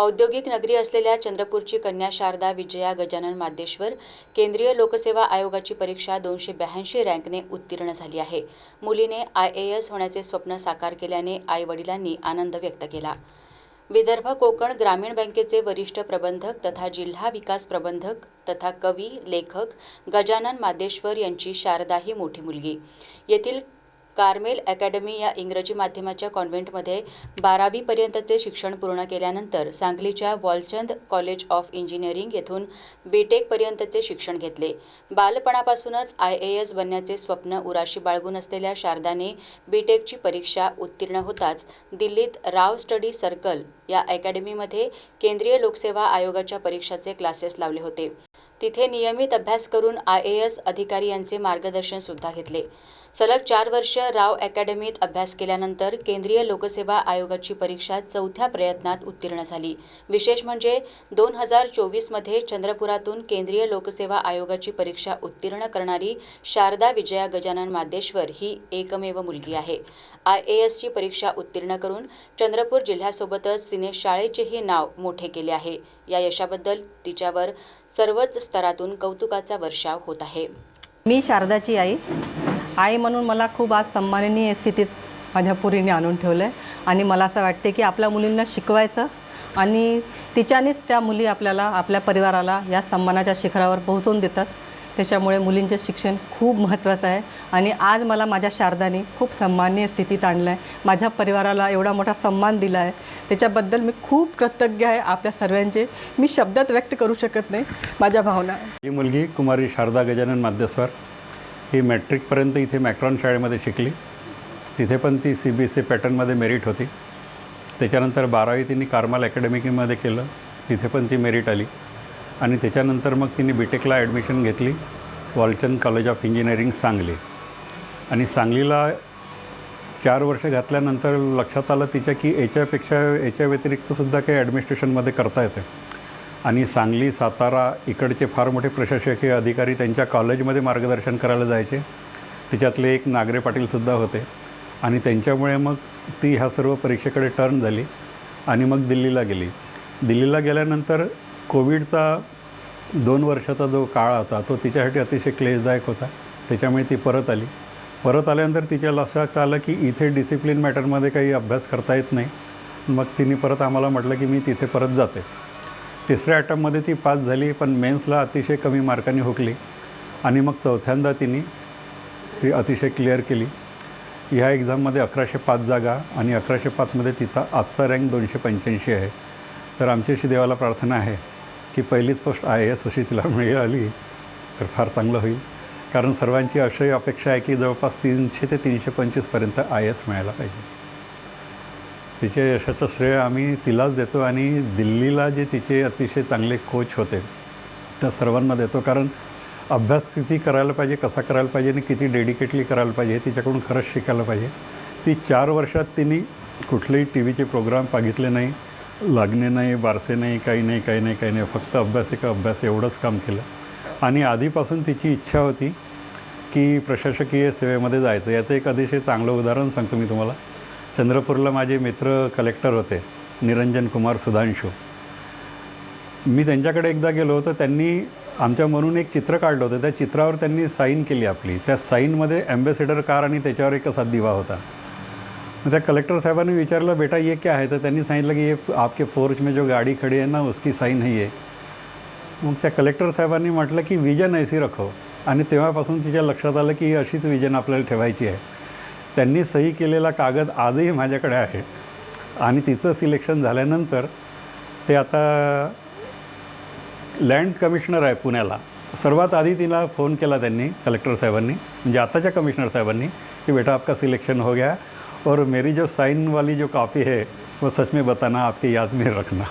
औद्योगिक नगरी असलेल्या चंद्रपूरची कन्या शारदा विजया गजानन मादेश्वर केंद्रीय लोकसेवा आयोगाची परीक्षा दोनशे ब्याऐंशी रँकने उत्तीर्ण झाली आहे. मुलीने आय ए एस होण्याचे स्वप्न साकार केल्याने आई वडिलांनी आनंद व्यक्त केला. विदर्भ कोकण ग्रामीण बँकेचे वरिष्ठ प्रबंधक तथा जिल्हा विकास प्रबंधक तथा कवी लेखक गजानन मादेश्वर यांची शारदा ही मोठी मुलगी. येथील कार्मेल अकॅडमी या इंग्रजी माध्यमाच्या कॉन्व्हेंटमध्ये बारावीपर्यंतचे शिक्षण पूर्ण केल्यानंतर सांगलीच्या वॉलचंद कॉलेज ऑफ इंजिनिअरिंग येथून बी टेकपर्यंतचे शिक्षण घेतले. बालपणापासूनच आय ए एस बनण्याचे स्वप्न उराशी बाळगून असलेल्या शारदाने बी टेकची परीक्षा उत्तीर्ण होताच दिल्लीत राव स्टडी सर्कल या अकॅडमीमध्ये केंद्रीय लोकसेवा आयोगाच्या परीक्षाचे क्लासेस लावले होते. तिथे नियमित अभ्यास करून आय ए एस अधिकारी यांचे मार्गदर्शन सुद्धा घेतले. सलग चार वर्ष राव अकॅडमीत अभ्यास केल्यानंतर केंद्रीय लोकसेवा आयोगाची परीक्षा चौथ्या प्रयत्नात उत्तीर्ण झाली. विशेष म्हणजे दोन हजार चोवीसमध्ये चंद्रपुरातून केंद्रीय लोकसेवा आयोगाची परीक्षा उत्तीर्ण करणारी शारदा विजया गजानन मादेश्वर ही एकमेव मुलगी आहे. आय ए एसची परीक्षा उत्तीर्ण करून चंद्रपूर जिल्ह्यासोबतच तिने शाळेचेही नाव मोठे केले आहे. या यशाबद्दल तिच्यावर सर्वच स्तरातून कौतुकाचा वर्षाव होत आहे. मी शारदाची आई. आई म्हणून मला खूप आज सन्माननीय स्थितीत माझ्या पुरीने आणून ठेवलं आहे आणि मला असं वाटते की आपल्या मुलींना शिकवायचं आणि तिच्यानेच त्या मुली आपल्याला आपल्या परिवाराला या सन्मानाच्या शिखरावर पोहोचवून देतात. त्याच्यामुळे मुलींचे शिक्षण खूप महत्त्वाचं आहे. आणि आज मला माझ्या शारदाने खूप सन्माननीय स्थितीत आणलं आहे माझ्या परिवाराला एवढा मोठा सन्मान दिला आहे त्याच्याबद्दल मी खूप कृतज्ञ आहे आपल्या सर्वांचे. मी शब्दात व्यक्त करू शकत नाही. माझ्या भावना. ही मुलगी कुमारी शारदा गजानन माध्यस्वर. ही मॅट्रिकपर्यंत इथे मॅक्रॉन शाळेमध्ये शिकली. तिथे पण ती सी बी एस सी पॅटर्नमध्ये मेरिट होती. त्याच्यानंतर बारावी तिने कार्माल अकॅडमीमध्ये केलं. तिथे पण ती मेरिट आली. आणि त्याच्यानंतर मग तिने बी टेकला ॲडमिशन घेतली. Walchand college of engineering Sangli. आणि सांगलीला चार वर्ष घातल्यानंतर लक्षात आलं तिच्या की याच्यापेक्षा याच्या व्यतिरिक्तसुद्धा काही ॲडमिनिस्ट्रेशनमध्ये करता येते. आणि सांगली सातारा इकडचे फार मोठे प्रशासकीय अधिकारी त्यांच्या कॉलेजमध्ये मार्गदर्शन करायला जायचे. त्याच्यातले एक नागरे पाटीलसुद्धा होते. आणि त्यांच्यामुळे मग ती ह्या सर्व परीक्षेकडे टर्न झाली आणि मग दिल्लीला गेली. दिल्लीला गेल्यानंतर कोविडचा दोन वर्षाचा जो काळ होता तो तिच्यासाठी अतिशय क्लेशदायक होता. त्याच्यामुळे ती परत आली. परत आल्यानंतर तिच्या लक्षात आलं की इथे डिसिप्लिन मॅटरमध्ये काही अभ्यास करता येत नाही. मग तिने परत आम्हाला म्हटलं की मी तिथे परत जाते. तिसऱ्या अटममध्ये ती पास झाली पण मेन्सला अतिशय कमी मार्कांनी हुकली. आणि मग चौथ्यांदा तिने ती अतिशय क्लिअर केली. ह्या एक्झाममध्ये अकराशे पाच जागा आणि अकराशे पाचमध्ये तिचा आजचा रँक दोनशे पंच्याऐंशी आहे. तर आमची अशी देवाला प्रार्थना आहे की पहिलीच पोस्ट आय ए एस अशी तिला मिळाली तर फार चांगलं होईल. कारण सर्वांची अशी अपेक्षा आहे की जवळपास तीनशे ते तीनशे पंचवीसपर्यंत आय एस मिळायला पाहिजे. तिच्या यशाचं श्रेय आम्ही तिलाच देतो आणि दिल्लीला जे तिचे अतिशय चांगले कोच होते त्या सर्वांना देतो. कारण अभ्यास किती करायला पाहिजे कसा करायला पाहिजे आणि किती डेडिकेटली करायला पाहिजे हे तिच्याकडून खरंच शिकायला पाहिजे. ती चार वर्षात तिने कुठलेही टी व्हीचे प्रोग्राम बघितले नाही लागणे नाही बारसे नाही काही नाही काही नाही काही नाही फक्त अभ्यास एक अभ्यास एवढंच काम केलं. आणि आधीपासून तिची इच्छा होती की प्रशासकीय सेवेमध्ये जायचं. याचं एक अतिशय चांगलं उदाहरण सांगतो मी तुम्हाला. चंद्रपूरला माझे मित्र कलेक्टर होते निरंजन कुमार सुधांशू. मी त्यांच्याकडे एकदा गेलो होतो त्यांनी आमच्या म्हणून एक चित्र काढलं होतं. त्या चित्रावर त्यांनी साईन केली आपली. त्या साईनमध्ये ॲम्बेसेडर कार आणि त्याच्यावर एक असा दिवा होता. त्या कलेक्टर साहेबांनी विचारलं बेटा ये क्या है? तर त्यांनी सांगितलं की ये आपके पोर्च में जो गाडी खडी आहे ना उसकी साईन आहे मग त्या कलेक्टर साहेबांनी म्हटलं की विजन ऐसी रखो. आणि तेव्हापासून तिच्या लक्षात आलं की ही अशीच विजन आपल्याला ठेवायची आहे. त्यांनी सही केलेला कागद आजही माझ्याकडे आहे. आणि तिचं सिलेक्शन झाल्यानंतर ते आता लँड कमिशनर आहे पुण्याला. सर्वात आधी तिला फोन केला त्यांनी कलेक्टर साहेबांनी. म्हणजे आताच्या कमिशनर साहेबांनी कि बेटा आपका सिलेक्शन हो गया और मेरी जो साइन वाली जो कॉपी है वो सच में बताना आपके याद में रखना.